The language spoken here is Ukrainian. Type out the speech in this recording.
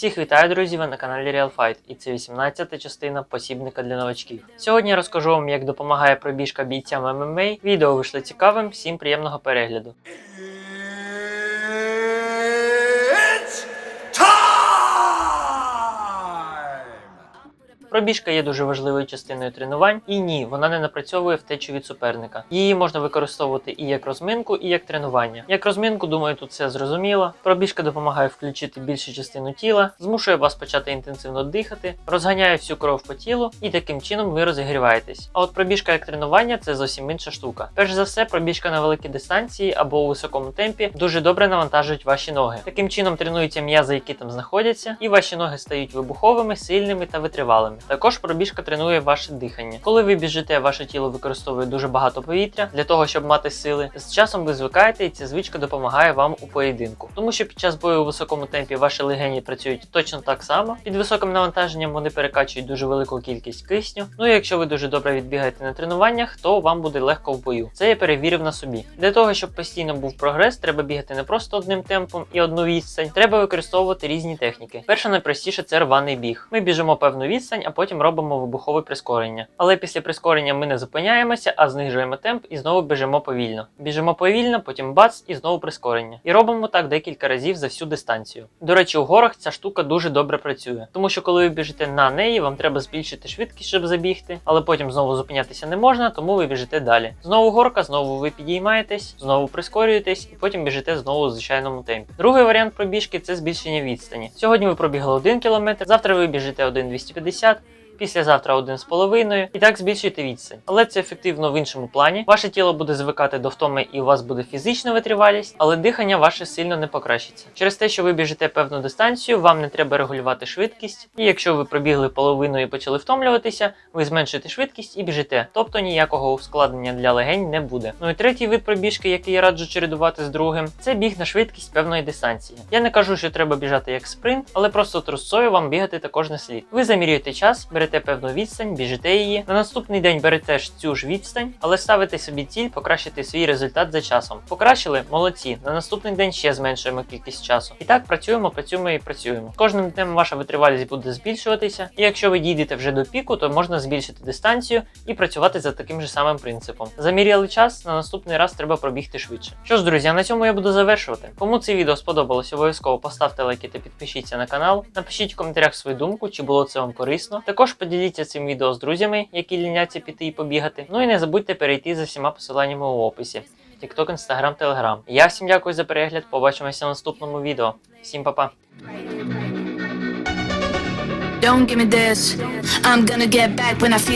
Всіх вітаю, друзі! Ви на каналі Real Fight, і це 18-та частина посібника для новачків. Сьогодні я розкажу вам, як допомагає пробіжка бійцям ММА. Відео вийшло цікавим, всім приємного перегляду. Пробіжка є дуже важливою частиною тренувань, і ні, вона не напрацьовує втечу від суперника. Її можна використовувати і як розминку, і як тренування. Як розминку, думаю, тут все зрозуміло. Пробіжка допомагає включити більшу частину тіла, змушує вас почати інтенсивно дихати, розганяє всю кров по тілу, і таким чином ви розігріваєтесь. А от пробіжка як тренування це зовсім інша штука. Перш за все, пробіжка на великій дистанції або у високому темпі дуже добре навантажують ваші ноги. Таким чином тренуються м'язи, які там знаходяться, і ваші ноги стають вибуховими, сильними та витривалими. Також пробіжка тренує ваше дихання. Коли ви біжите, ваше тіло використовує дуже багато повітря для того, щоб мати сили. З часом ви звикаєте, і ця звичка допомагає вам у поєдинку. Тому що під час бою у високому темпі ваші легені працюють точно так само. Під високим навантаженням вони перекачують дуже велику кількість кисню. Ну і якщо ви дуже добре відбігаєте на тренуваннях, то вам буде легко в бою. Це я перевірив на собі. Для того, щоб постійно був прогрес, треба бігати не просто одним темпом і одну відстань. Треба використовувати різні техніки. Перша найпростіше це рваний біг. Ми біжимо певну відстань, а потім робимо вибухове прискорення. Але після прискорення ми не зупиняємося, а знижуємо темп і знову біжимо повільно. Біжимо повільно, потім бац і знову прискорення. І робимо так декілька разів за всю дистанцію. До речі, у горах ця штука дуже добре працює, тому що коли ви біжите на неї, вам треба збільшити швидкість, щоб забігти, але потім знову зупинятися не можна, тому ви біжите далі. Знову горка, знову ви підіймаєтесь, знову прискорюєтесь і потім біжите знову у звичайному темпі. Другий варіант пробіжки це збільшення відстані. Сьогодні ви пробігли 1 км, завтра ви біжите 1,250, Післязавтра один з половиною і так збільшуйте відстань. Але це ефективно в іншому плані. Ваше тіло буде звикати до втоми і у вас буде фізична витривалість, але дихання ваше сильно не покращиться. Через те, що ви біжите певну дистанцію, вам не треба регулювати швидкість. І якщо ви пробігли половину і почали втомлюватися, ви зменшуєте швидкість і біжите. Тобто ніякого ускладнення для легень не буде. Ну і третій вид пробіжки, який я раджу чередувати з другим, це біг на швидкість певної дистанції. Я не кажу, що треба біжати як спринт, але просто трусцою вам бігати також не слід. Ви замірюєте час, берете певну відстань, біжите її. На наступний день берете ж цю ж відстань, але ставите собі ціль покращити свій результат за часом. Покращили молодці. На наступний день ще зменшуємо кількість часу. І так працюємо, працюємо і працюємо. Кожним днем ваша витривалість буде збільшуватися, і якщо ви дійдете вже до піку, то можна збільшити дистанцію і працювати за таким же самим принципом. Заміряли час, на наступний раз треба пробігти швидше. Що ж, друзі, на цьому я буду завершувати. Кому це відео сподобалось, обов'язково поставте лайки та підпишіться на канал. Напишіть в коментарях свою думку, чи було це вам корисно. Також поділіться цим відео з друзями, які ліняться піти і побігати. Ну і не забудьте перейти за всіма посиланнями у описі. TikTok, Instagram, Telegram. Я всім дякую за перегляд. Побачимося в наступному відео. Всім па-па.